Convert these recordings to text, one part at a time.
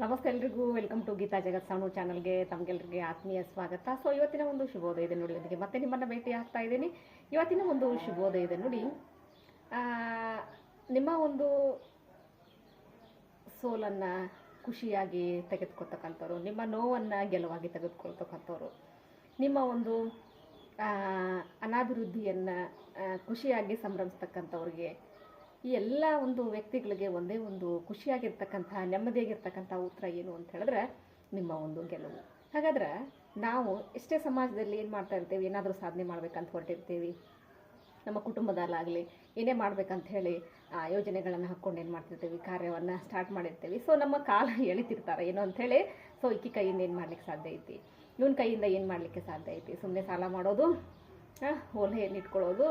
ನಮಸ್ತೆ ಎಲ್ರಿಗೂ. Welcome to Geeta Jagat ಸಾಣು ಚಾನಲ್ಗೆ ತಮಗೆಲ್ಲರಿಗೆ ಆತ್ಮೀಯ ಸ್ವಾಗತ. ಸೊ ಇವತ್ತಿನ ಒಂದು ಶುಭೋದಯದ ನುಡಿ ಅದಕ್ಕೆ ಮತ್ತೆ ನಿಮ್ಮನ್ನು ಭೇಟಿ ಆಗ್ತಾ ಇದ್ದೀನಿ. ಇವತ್ತಿನ ಒಂದು ಶುಭೋದಯದ ನುಡಿ ನೋಡಿ ನಿಮ್ಮ ಒಂದು ಸೋಲನ್ನು ಖುಷಿಯಾಗಿ ತೆಗೆದುಕೊಳ್ತಕ್ಕಂಥವ್ರು, ನಿಮ್ಮ ನೋವನ್ನು ಗೆಲುವಾಗಿ ತೆಗೆದುಕೊಳ್ತಕ್ಕಂಥವ್ರು, ನಿಮ್ಮ ಒಂದು ಅನಾಭಿವೃದ್ಧಿಯನ್ನು ಖುಷಿಯಾಗಿ ಸಂಭ್ರಮಿಸ್ತಕ್ಕಂಥವ್ರಿಗೆ ಈ ಎಲ್ಲ ಒಂದು ವ್ಯಕ್ತಿಗಳಿಗೆ ಒಂದೇ ಒಂದು ಖುಷಿಯಾಗಿರ್ತಕ್ಕಂಥ ನೆಮ್ಮದಿಯಾಗಿರ್ತಕ್ಕಂಥ ಉತ್ತರ ಏನು ಅಂತ ಹೇಳಿದ್ರೆ ನಿಮ್ಮ ಒಂದು ಗೆಲುವು. ಹಾಗಾದ್ರೆ ನಾವು ಎಷ್ಟೇ ಸಮಾಜದಲ್ಲಿ ಏನು ಮಾಡ್ತಾ ಇರ್ತೀವಿ ಏನಾದರೂ ಸಾಧನೆ ಮಾಡ್ಬೇಕಂತ ಹೊರಟಿರ್ತೀವಿ ನಮ್ಮ ಕುಟುಂಬದಲ್ಲಾಗಲಿ ಏನೇ ಮಾಡ್ಬೇಕಂತ ಹೇಳಿ ಆ, ಯೋಜನೆಗಳನ್ನು ಹಾಕ್ಕೊಂಡು ಏನು ಮಾಡ್ತಿರ್ತೀವಿ ಕಾರ್ಯವನ್ನು ಸ್ಟಾರ್ಟ್ ಮಾಡಿರ್ತೀವಿ. ಸೊ ನಮ್ಮ ಕಾಲ ಎಳಿತಿರ್ತಾರೆ ಏನು ಅಂಥೇಳಿ ಸೊ ಇಕ್ಕಿ ಕೈಯಿಂದ ಏನು ಮಾಡ್ಲಿಕ್ಕೆ ಸಾಧ್ಯ ಐತಿ? ಇವನ ಕೈಯಿಂದ ಏನು ಮಾಡಲಿಕ್ಕೆ ಸಾಧ್ಯ ಐತಿ? ಸುಮ್ಮನೆ ಸಾಲ ಮಾಡೋದು ಹಾಂ ಓಲೆ ಇಟ್ಕೊಳ್ಳೋದು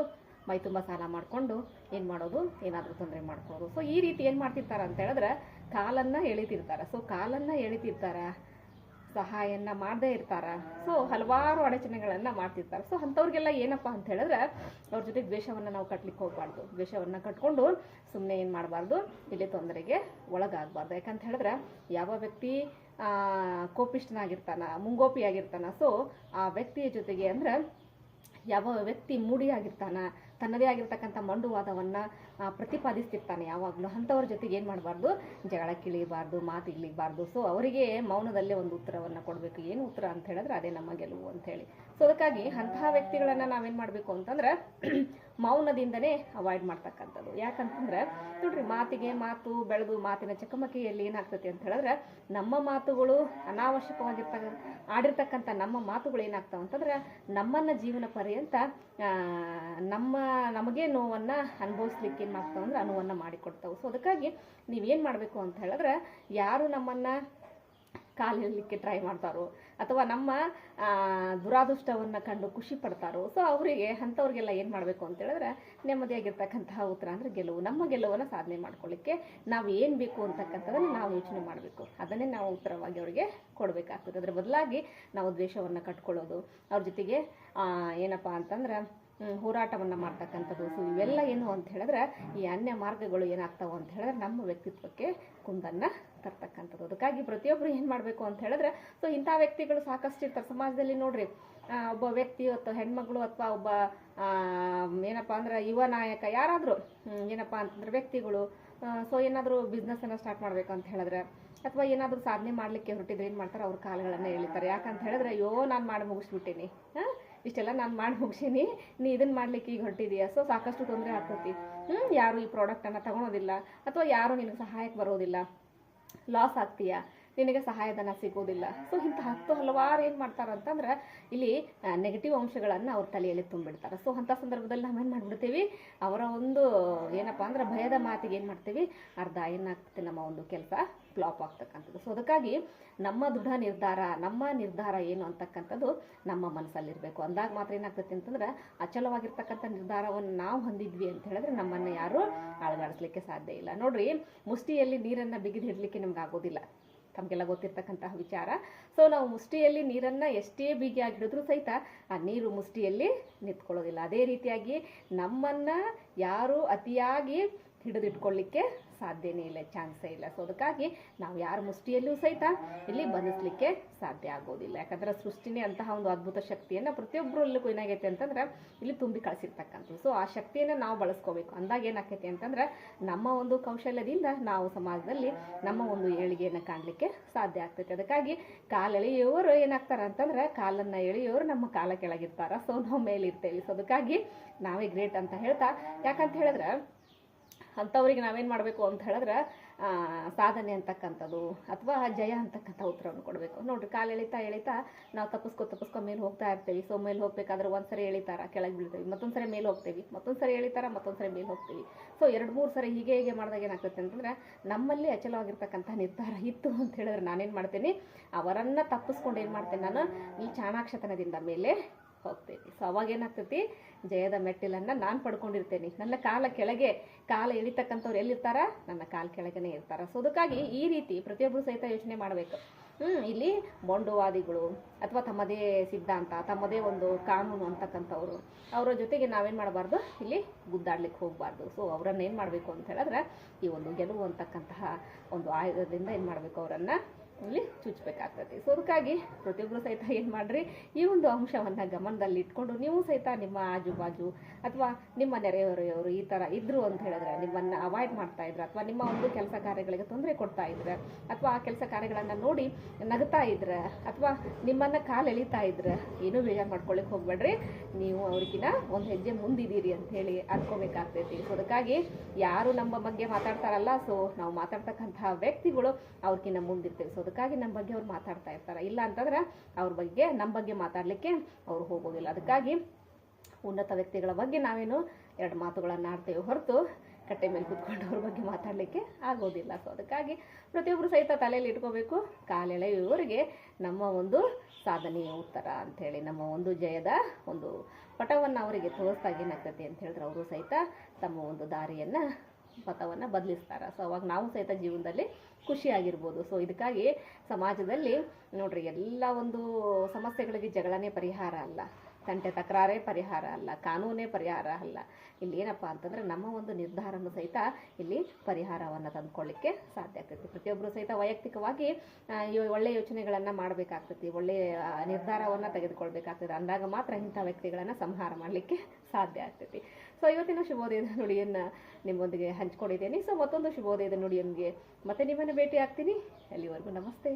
ಮೈ ತುಂಬ ಸಾಲ ಮಾಡಿಕೊಂಡು ಏನು ಮಾಡೋದು? ಏನಾದರೂ ತೊಂದರೆ ಮಾಡ್ಕೊಳ್ಳೋದು. ಸೊ ಈ ರೀತಿ ಏನು ಮಾಡ್ತಿರ್ತಾರೆ ಅಂತ ಹೇಳಿದ್ರೆ ಕಾಲನ್ನು ಎಳಿತಿರ್ತಾರೆ. ಸೊ ಕಾಲನ್ನು ಎಳಿತಿರ್ತಾರೆ ಸಹಾಯನ ಮಾಡದೇ ಇರ್ತಾರ. ಸೊ ಹಲವಾರು ಅಡಚಣೆಗಳನ್ನು ಮಾಡ್ತಿರ್ತಾರೆ. ಸೊ ಅಂಥವ್ರಿಗೆಲ್ಲ ಏನಪ್ಪ ಅಂತ ಹೇಳಿದ್ರೆ ಅವ್ರ ಜೊತೆ ದ್ವೇಷವನ್ನು ನಾವು ಕಟ್ಲಿಕ್ಕೆ ಹೋಗ್ಬಾರ್ದು. ದ್ವೇಷವನ್ನು ಕಟ್ಕೊಂಡು ಸುಮ್ಮನೆ ಏನು ಮಾಡಬಾರ್ದು? ಇಲ್ಲಿ ತೊಂದರೆಗೆ ಒಳಗಾಗಬಾರ್ದು. ಯಾಕಂತ ಹೇಳಿದ್ರೆ ಯಾವ ವ್ಯಕ್ತಿ ಮುಂಗೋಪಿ ಮುಂಗೋಪಿಯಾಗಿರ್ತಾನ ಸೊ ಆ ವ್ಯಕ್ತಿಯ ಜೊತೆಗೆ ಅಂದ್ರೆ ಯಾವ ವ್ಯಕ್ತಿ ಮೂಡಿಯಾಗಿರ್ತಾನ ತನ್ನದೇ ಆಗಿರ್ತಕ್ಕಂಥ ಮಂಡುವಾದವನ್ನು ಪ್ರತಿಪಾದಿಸ್ತಿರ್ತಾನೆ ಯಾವಾಗಲೂ. ಅಂಥವ್ರ ಜೊತೆಗೆ ಏನು ಮಾಡಬಾರ್ದು? ಜಗಳ ಇಳಿಬಾರ್ದು ಮಾತು ಇಳಿಬಾರ್ದು ಸೊ ಅವರಿಗೆ ಮೌನದಲ್ಲೇ ಒಂದು ಉತ್ತರವನ್ನು ಕೊಡಬೇಕು. ಏನು ಉತ್ತರ ಅಂತ ಹೇಳಿದ್ರೆ ಅದೇ ನಮ್ಮ ಗೆಲುವು ಅಂತ ಸೊ ಅದಕ್ಕಾಗಿ ಅಂತಹ ವ್ಯಕ್ತಿಗಳನ್ನು ನಾವೇನು ಮಾಡಬೇಕು ಅಂತಂದ್ರೆ, ಮೌನದಿಂದನೇ ಅವಾಯ್ಡ್ ಮಾಡ್ತಕ್ಕಂಥದ್ದು. ಯಾಕಂತಂದ್ರೆ, ನೋಡ್ರಿ, ಮಾತಿಗೆ ಮಾತು, ಬೆಳೆದು ಮಾತಿನ ಚಕಮಕಿಯಲ್ಲಿ ಏನಾಗ್ತೈತಿ ಅಂತ ಹೇಳಿದ್ರೆ, ನಮ್ಮ ಮಾತುಗಳು ಅನಾವಶ್ಯಕವಾಗಿರ್ತಕ್ಕ, ಆಡಿರ್ತಕ್ಕಂಥ ನಮ್ಮ ಮಾತುಗಳು ಏನಾಗ್ತಾವ ಅಂತಂದ್ರೆ, ನಮ್ಮನ್ನ ಜೀವನ ಪರ್ಯಂತ ನಮ್ಮ, ನಮಗೆ ನೋವನ್ನು ಅನುಭವಿಸ್ಲಿಕ್ಕೆ ಏನು ಮಾಡ್ತಾವ ಅಂದ್ರೆ ಅನುವನ್ನು ಮಾಡಿಕೊಡ್ತಾವೆ. ಸೊ ಅದಕ್ಕಾಗಿ ನೀವೇನು ಮಾಡಬೇಕು ಅಂತ ಹೇಳಿದ್ರೆ, ಯಾರು ನಮ್ಮನ್ನು ಕಾಲು ಹಿಡಲಿಕ್ಕೆ ಟ್ರೈ ಮಾಡ್ತಾರೋ? ಅಥವಾ ನಮ್ಮ ದುರಾದೃಷ್ಟವನ್ನು ಕಂಡು ಖುಷಿ ಪಡ್ತಾರೋ? ಸೊ ಅವರಿಗೆ, ಅಂಥವ್ರಿಗೆಲ್ಲ ಏನು ಮಾಡಬೇಕು ಅಂತ ಹೇಳಿದ್ರೆ, ನೆಮ್ಮದಿಯಾಗಿರ್ತಕ್ಕಂತಹ ಉತ್ತರ ಅಂದರೆ ಗೆಲುವು. ನಮ್ಮ ಗೆಲುವನ್ನು ಸಾಧನೆ ಮಾಡ್ಕೊಳ್ಳಿಕ್ಕೆ ನಾವು ಏನು ಬೇಕು ಅಂತಕ್ಕಂಥದ್ದನ್ನು ನಾವು ಯೋಚನೆ ಮಾಡಬೇಕು. ಅದನ್ನೇ ನಾವು ಉತ್ತರವಾಗಿ ಅವರಿಗೆ ಕೊಡಬೇಕಾಗ್ತದೆ. ಅದರ ಬದಲಾಗಿ ನಾವು ದ್ವೇಷವನ್ನು ಕಟ್ಕೊಳ್ಳೋದು, ಅವ್ರ ಜೊತೆಗೆ ಏನಪ್ಪ ಅಂತಂದ್ರೆ ಹೋರಾಟವನ್ನು ಮಾಡ್ತಕ್ಕಂಥದ್ದು ಸೊ ಇವೆಲ್ಲ ಏನು ಅಂತ ಹೇಳಿದ್ರೆ ಈ ಅನ್ಯ ಮಾರ್ಗಗಳು ಏನಾಗ್ತಾವೆ ಅಂತ ಹೇಳಿದ್ರೆ ನಮ್ಮ ವ್ಯಕ್ತಿತ್ವಕ್ಕೆ ಕುಂದನ್ನು ತರ್ತಕ್ಕಂಥದ್ದು. ಅದಕ್ಕಾಗಿ ಪ್ರತಿಯೊಬ್ಬರು ಏನು ಮಾಡಬೇಕು ಅಂತ ಹೇಳಿದ್ರೆ, ಸೊ ಇಂಥ ವ್ಯಕ್ತಿಗಳು ಸಾಕಷ್ಟು ಇರ್ತಾರೆ. ಸಮಾಜದಲ್ಲಿ ನೋಡ್ರಿ ಒಬ್ಬ ವ್ಯಕ್ತಿ ಅಥವಾ ಹೆಣ್ಮಗಳು ಅಥವಾ ಒಬ್ಬ ಏನಪ್ಪ ಅಂದ್ರೆ ಯುವ ನಾಯಕ ಯಾರಾದರೂ ಏನಪ್ಪ ಅಂತಂದ್ರೆ ವ್ಯಕ್ತಿಗಳು ಸೊ ಏನಾದರೂ ಬಿಸ್ನೆಸ್ಸನ್ನು ಸ್ಟಾರ್ಟ್ ಮಾಡಬೇಕು ಅಂತ ಹೇಳಿದ್ರೆ, ಅಥವಾ ಏನಾದರೂ ಸಾಧನೆ ಮಾಡಲಿಕ್ಕೆ ಹೊರಟಿದ್ರೆ ಏನು ಮಾಡ್ತಾರೆ? ಅವ್ರ ಕಾಲಗಳನ್ನು ಎಳಿತಾರೆ. ಯಾಕಂತ ಹೇಳಿದ್ರೆ, ಅಯ್ಯೋ, ನಾನು ಮಾಡಿ ಮುಗಿಸ್ಬಿಟ್ಟೀನಿ. ಹಾಂ? ಇಷ್ಟೆಲ್ಲ ನಾನು ಮಾಡಿ ಮುಗಿಸೀನಿ. ನೀ ಇದನ್ನು ಮಾಡ್ಲಿಕ್ಕೆ ಈಗ ಹೊರಟಿದೀಯ? ಸೊ ಸಾಕಷ್ಟು ತೊಂದರೆ ಆಗ್ತೈತಿ. ಹ್ಞೂ ಯಾರು ಈ ಪ್ರಾಡಕ್ಟನ್ನು ತಗೊಳೋದಿಲ್ಲ. ಅಥವಾ ಯಾರು ನಿನಗೆ ಸಹಾಯಕ್ಕೆ ಬರೋದಿಲ್ಲ. ಲಾಸ್ ಆಗ್ತೀಯಾ? ನಿನಗೆ ಸಹಾಯಧನ ಸಿಗೋದಿಲ್ಲ. ಸೊ ಇಂಥ ಹತ್ತು ಹಲವಾರು ಏನು ಮಾಡ್ತಾರೆ ಅಂತಂದ್ರೆ, ಇಲ್ಲಿ ನೆಗೆಟಿವ್ ಅಂಶಗಳನ್ನು ಅವ್ರ ತಲೆಯಲ್ಲಿ ತುಂಬಿಡ್ತಾರೆ. ಸೊ ಅಂಥ ಸಂದರ್ಭದಲ್ಲಿ ನಾವೇನು ಮಾಡಿಬಿಡ್ತೀವಿ? ಅವರ ಒಂದು, ಏನಪ್ಪ ಅಂದ್ರೆ ಭಯದ ಮಾತಿಗೆ ಏನು ಮಾಡ್ತೀವಿ? ಅರ್ಧ ಏನಾಗ್ತದೆ ನಮ್ಮ ಒಂದು ಕೆಲಸ ಫ್ಲಾಪ್ ಆಗ್ತಕ್ಕಂಥದ್ದು. ಸೊ ಅದಕ್ಕಾಗಿ ನಮ್ಮ ದೃಢ ನಿರ್ಧಾರ, ನಮ್ಮ ನಿರ್ಧಾರ ಏನು ಅಂತಕ್ಕಂಥದ್ದು ನಮ್ಮ ಮನಸ್ಸಲ್ಲಿರಬೇಕು. ಅಂದಾಗ ಮಾತ್ರ ಏನಾಗ್ತೈತಿ ಅಂತಂದ್ರೆ, ಅಚಲವಾಗಿರ್ತಕ್ಕಂಥ ನಿರ್ಧಾರವನ್ನು ನಾವು ಹೊಂದಿದ್ವಿ ಅಂತ ಹೇಳಿದ್ರೆ ನಮ್ಮನ್ನು ಯಾರು ಅಳಗಾಡಿಸ್ಲಿಕ್ಕೆ ಸಾಧ್ಯ ಇಲ್ಲ. ನೋಡ್ರಿ, ಮುಷ್ಟಿಯಲ್ಲಿ ನೀರನ್ನು ಬಿಗಿದು ಹಿಡಲಿಕ್ಕೆ ನಮ್ಗೆ ಆಗೋದಿಲ್ಲ ತಮಗೆಲ್ಲ ಗೊತ್ತಿರ್ತಕ್ಕಂತಹ ವಿಚಾರ. ಸೊ ನಾವು ಮುಷ್ಟಿಯಲ್ಲಿ ನೀರನ್ನು ಎಷ್ಟೇ ಬಿಗಿಯಾಗಿ ಹಿಡಿದ್ರೂ ಸಹಿತ ಆ ನೀರು ಮುಷ್ಟಿಯಲ್ಲಿ ನಿಂತ್ಕೊಳ್ಳೋದಿಲ್ಲ. ಅದೇ ರೀತಿಯಾಗಿ ನಮ್ಮನ್ನು ಯಾರು ಅತಿಯಾಗಿ ಹಿಡಿದಿಟ್ಕೊಳ್ಳಿಕ್ಕೆ ಸಾಧ್ಯನೇ ಇಲ್ಲ, ಚಾನ್ಸೇ ಇಲ್ಲ. ಸೊ ಅದಕ್ಕಾಗಿ ನಾವು ಯಾರ ಮುಷ್ಟಿಯಲ್ಲೂ ಸಹಿತ ಇಲ್ಲಿ ಬದಲಿಸ್ಲಿಕ್ಕೆ ಸಾಧ್ಯ ಆಗೋದಿಲ್ಲ. ಯಾಕಂದ್ರೆ ಸೃಷ್ಟಿನೇ ಅಂತಹ ಒಂದು ಅದ್ಭುತ ಶಕ್ತಿಯನ್ನು ಪ್ರತಿಯೊಬ್ಬರಲ್ಲೂ ಏನಾಗೈತೆ ಅಂತಂದ್ರೆ ಇಲ್ಲಿ ತುಂಬಿ ಕಳಿಸಿರ್ತಕ್ಕಂಥದ್ದು. ಸೊ ಆ ಶಕ್ತಿಯನ್ನು ನಾವು ಬಳಸ್ಕೋಬೇಕು. ಅಂದಾಗ ಏನಾಕೈತಿ ಅಂತಂದ್ರೆ ನಮ್ಮ ಒಂದು ಕೌಶಲ್ಯದಿಂದ ನಾವು ಸಮಾಜದಲ್ಲಿ ನಮ್ಮ ಒಂದು ಏಳಿಗೆಯನ್ನು ಕಾಣಲಿಕ್ಕೆ ಸಾಧ್ಯ ಆಗ್ತೈತೆ. ಅದಕ್ಕಾಗಿ ಕಾಲೆಳೆಯುವವರು ಏನಾಗ್ತಾರೆ ಅಂತಂದ್ರೆ ಕಾಲನ್ನು ಎಳೆಯುವವರು ನಮ್ಮ ಕಾಲ ಕೆಳಗಿರ್ತಾರ. ಸೊ ನಾವು ಮೇಲಿರ್ತೇವೆ. ಸೊ ಅದಕ್ಕಾಗಿ ನಾವೇ ಗ್ರೇಟ್ ಅಂತ ಹೇಳ್ತಾ, ಯಾಕಂತ ಹೇಳಿದ್ರೆ ಅಂಥವ್ರಿಗೆ ನಾವೇನು ಮಾಡಬೇಕು ಅಂತ ಹೇಳಿದ್ರೆ ಸಾಧನೆ ಅಂತಕ್ಕಂಥದ್ದು ಅಥವಾ ಜಯ ಅಂತಕ್ಕಂಥ ಉತ್ತರವನ್ನು ಕೊಡಬೇಕು. ನೋಡಿರಿ, ಕಾಲು ಎಳಿತಾ ಎಳಿತಾ ನಾವು ತಪ್ಪಿಸ್ಕೊ ತಪ್ಪಿಸ್ಕೊ ಮೇಲೆ ಹೋಗ್ತಾ ಇರ್ತೀವಿ. ಸೊ ಮೇಲೆ ಹೋಗ್ಬೇಕಾದ್ರೆ ಒಂದ್ಸರಿ ಎಳಿತಾರ, ಕೆಳಗೆ ಬೀಳ್ತೀವಿ. ಮತ್ತೊಂದು ಸರಿ ಮೇಲೆ ಹೋಗ್ತೀವಿ. ಮತ್ತೊಂದು ಸರಿ ಎಳಿತಾರ ಮತ್ತೊಂದು ಸರಿ ಮೇಲೆ ಹೋಗ್ತೀವಿ. ಸೊ ಎರಡು ಮೂರು ಸರಿ ಹೀಗೆ ಹೀಗೆ ಮಾಡಿದಾಗ ಏನಾಗ್ತೈತೆ ಅಂತಂದ್ರೆ, ನಮ್ಮಲ್ಲಿ ಅಚಲವಾಗಿರ್ತಕ್ಕಂಥ ನಿರ್ಧಾರ ಇತ್ತು ಅಂತ ಹೇಳಿದ್ರೆ ನಾನೇನು ಮಾಡ್ತೀನಿ, ಅವರನ್ನು ತಪ್ಪಿಸ್ಕೊಂಡು ಏನು ಮಾಡ್ತೀನಿ ನಾನು, ಈ ಚಾಣಾಕ್ಷತನದಿಂದ ಮೇಲೆ ಹೋಗ್ತೇನೆ. ಸೊ ಅವಾಗ ಏನಾಗ್ತೈತಿ? ಜಯದ ಮೆಟ್ಟಿಲನ್ನು ನಾನು ಪಡ್ಕೊಂಡಿರ್ತೇನೆ. ನನ್ನ ಕಾಲ ಕೆಳಗೆ, ಕಾಲ ಎಳಿತಕ್ಕಂಥವ್ರು ಎಲ್ಲಿರ್ತಾರ? ನನ್ನ ಕಾಲ ಕೆಳಗನೆ ಇರ್ತಾರ. ಸೊ ಅದಕ್ಕಾಗಿ ಈ ರೀತಿ ಪ್ರತಿಯೊಬ್ಬರು ಸಹಿತ ಯೋಚನೆ ಮಾಡಬೇಕು. ಹ್ಮ್, ಇಲ್ಲಿ ಬೊಂಡುವಾದಿಗಳು ಅಥವಾ ತಮ್ಮದೇ ಸಿದ್ಧಾಂತ, ತಮ್ಮದೇ ಒಂದು ಕಾನೂನು ಅಂತಕ್ಕಂಥವ್ರು, ಅವರ ಜೊತೆಗೆ ನಾವೇನು ಮಾಡಬಾರ್ದು? ಇಲ್ಲಿ ಗುದ್ದಾಡ್ಲಿಕ್ಕೆ ಹೋಗಬಾರ್ದು. ಸೊ ಅವರನ್ನು ಏನು ಮಾಡಬೇಕು ಅಂತ ಹೇಳಿದ್ರೆ, ಈ ಒಂದು ಗೆಲುವು ಅಂತಕ್ಕಂತಹ ಒಂದು ಆಯುಧದಿಂದ ಏನು ಮಾಡಬೇಕು? ಅವರನ್ನು ಇಲ್ಲಿ ಚುಚ್ಚಬೇಕಾಗ್ತದೆ ಸೊ ಅದಕ್ಕಾಗಿ ಪ್ರತಿಯೊಬ್ಬರು ಸಹಿತ ಏನು ಮಾಡಿರಿ? ಈ ಒಂದು ಅಂಶವನ್ನು ಗಮನದಲ್ಲಿ ಇಟ್ಕೊಂಡು ನೀವು ಸಹಿತ ನಿಮ್ಮ ಆಜುಬಾಜು ಅಥವಾ ನಿಮ್ಮ ನೆರೆಹೊರೆಯವರು ಈ ಥರ ಇದ್ದರು ಅಂತ ಹೇಳಿದ್ರೆ, ನಿಮ್ಮನ್ನು ಅವಾಯ್ಡ್ ಮಾಡ್ತಾ ಇದ್ರೆ, ಅಥವಾ ನಿಮ್ಮ ಒಂದು ಕೆಲಸ ಕಾರ್ಯಗಳಿಗೆ ತೊಂದರೆ ಕೊಡ್ತಾ ಇದ್ರೆ, ಅಥವಾ ಆ ಕೆಲಸ ಕಾರ್ಯಗಳನ್ನು ನೋಡಿ ನಗ್ತಾ ಇದ್ರೆ, ಅಥವಾ ನಿಮ್ಮನ್ನು ಕಾಲು ಎಳಿತಾ ಇದ್ರೆ, ಏನೂ ಬೇಜಾರು ಮಾಡ್ಕೊಳ್ಳಿಕ್ಕೆ ಹೋಗ್ಬೇಡ್ರಿ. ನೀವು ಅವ್ರಿಗಿನ ಒಂದು ಹೆಜ್ಜೆ ಮುಂದಿದ್ದೀರಿ ಅಂತ ಹೇಳಿ ಅನ್ಕೋಬೇಕಾಗ್ತೈತಿ. ಸೊ ಅದಕ್ಕಾಗಿ ಯಾರು ನಮ್ಮ ಬಗ್ಗೆ ಮಾತಾಡ್ತಾರಲ್ಲ ಸೊ ನಾವು ಮಾತಾಡ್ತಕ್ಕಂತಹ ವ್ಯಕ್ತಿಗಳು ಅವ್ರಿಗಿನ್ನ ಮುಂದಿರ್ತೇವೆ. ಸೊ ಅದಕ್ಕಾಗಿ ನಮ್ಮ ಬಗ್ಗೆ ಅವ್ರು ಮಾತಾಡ್ತಾ ಇರ್ತಾರೆ. ಇಲ್ಲ ಅಂತಂದ್ರೆ ಅವ್ರ ಬಗ್ಗೆ, ನಮ್ಮ ಬಗ್ಗೆ ಮಾತಾಡಲಿಕ್ಕೆ ಅವ್ರು ಹೋಗೋದಿಲ್ಲ. ಅದಕ್ಕಾಗಿ ಉನ್ನತ ವ್ಯಕ್ತಿಗಳ ಬಗ್ಗೆ ನಾವೇನು ಎರಡು ಮಾತುಗಳನ್ನು ಆಡ್ತೇವೆ ಹೊರತು ಕಟ್ಟೆ ಮೇಲೆ ಕುತ್ಕೊಂಡು ಅವ್ರ ಬಗ್ಗೆ ಮಾತಾಡಲಿಕ್ಕೆ ಆಗೋದಿಲ್ಲ. ಸೊ ಅದಕ್ಕಾಗಿ ಪ್ರತಿಯೊಬ್ಬರು ಸಹಿತ ತಲೆಯಲ್ಲಿ ಇಟ್ಕೋಬೇಕು. ಕಾಲೆಳೆಯುವವರಿಗೆ ನಮ್ಮ ಒಂದು ಸಾಧನೆಯ ಉತ್ತರ ಅಂಥೇಳಿ, ನಮ್ಮ ಒಂದು ಜಯದ ಒಂದು ಪಟವನ್ನು ಅವರಿಗೆ ತೋರಿಸ್ದಾಗ ಏನಾಗ್ತೈತಿ ಅಂತ ಹೇಳಿದ್ರೆ, ಅವರು ಸಹಿತ ತಮ್ಮ ಒಂದು ದಾರಿಯನ್ನು ಪಥವನ್ನು ಬದಲಿಸ್ತಾರೆ. ಸೊ ಅವಾಗ ನಾವು ಸಹಿತ ಜೀವನದಲ್ಲಿ ಖುಷಿಯಾಗಿರ್ಬೋದು. ಸೊ ಇದಕ್ಕಾಗಿ ಸಮಾಜದಲ್ಲಿ ನೋಡ್ರಿ, ಎಲ್ಲ ಒಂದು ಸಮಸ್ಯೆಗಳಿಗೆ ಜಗಳನೇ ಪರಿಹಾರ ಅಲ್ಲ. ತಂಟೆ ತಕರಾರೇ ಪರಿಹಾರ ಅಲ್ಲ, ಕಾನೂನೇ ಪರಿಹಾರ ಅಲ್ಲ. ಇಲ್ಲಿ ಏನಪ್ಪ ಅಂತಂದ್ರೆ ನಮ್ಮ ಒಂದು ನಿರ್ಧಾರನೂ ಸಹಿತ ಇಲ್ಲಿ ಪರಿಹಾರವನ್ನು ತಂದುಕೊಳ್ಳಿಕ್ಕೆ ಸಾಧ್ಯ ಆಗ್ತೈತಿ. ಪ್ರತಿಯೊಬ್ಬರು ಸಹಿತ ವೈಯಕ್ತಿಕವಾಗಿ ಒಳ್ಳೆಯ ಯೋಚನೆಗಳನ್ನು ಮಾಡಬೇಕಾಗ್ತೈತಿ, ಒಳ್ಳೆಯ ನಿರ್ಧಾರವನ್ನು ತೆಗೆದುಕೊಳ್ಬೇಕಾಗ್ತದೆ ಅಂದಾಗ ಮಾತ್ರ ಇಂಥ ವ್ಯಕ್ತಿಗಳನ್ನು ಸಂಹಾರ ಮಾಡಲಿಕ್ಕೆ ಸಾಧ್ಯ ಆಗ್ತೈತಿ. ಸೊ ಇವತ್ತಿನ ಶುಭೋದಯದ ನುಡಿಯನ್ನು ನಿಮ್ಮೊಂದಿಗೆ ಹಂಚ್ಕೊಂಡಿದ್ದೇನೆ. ಸೊ ಮತ್ತೊಂದು ಶುಭೋದಯದ ನುಡಿಯೊಂದಿಗೆ ಮತ್ತೆ ನಿಮ್ಮನ್ನು ಭೇಟಿ ಆಗ್ತೀನಿ ಅಲ್ಲಿವರೆಗೂ ನಮಸ್ತೆ.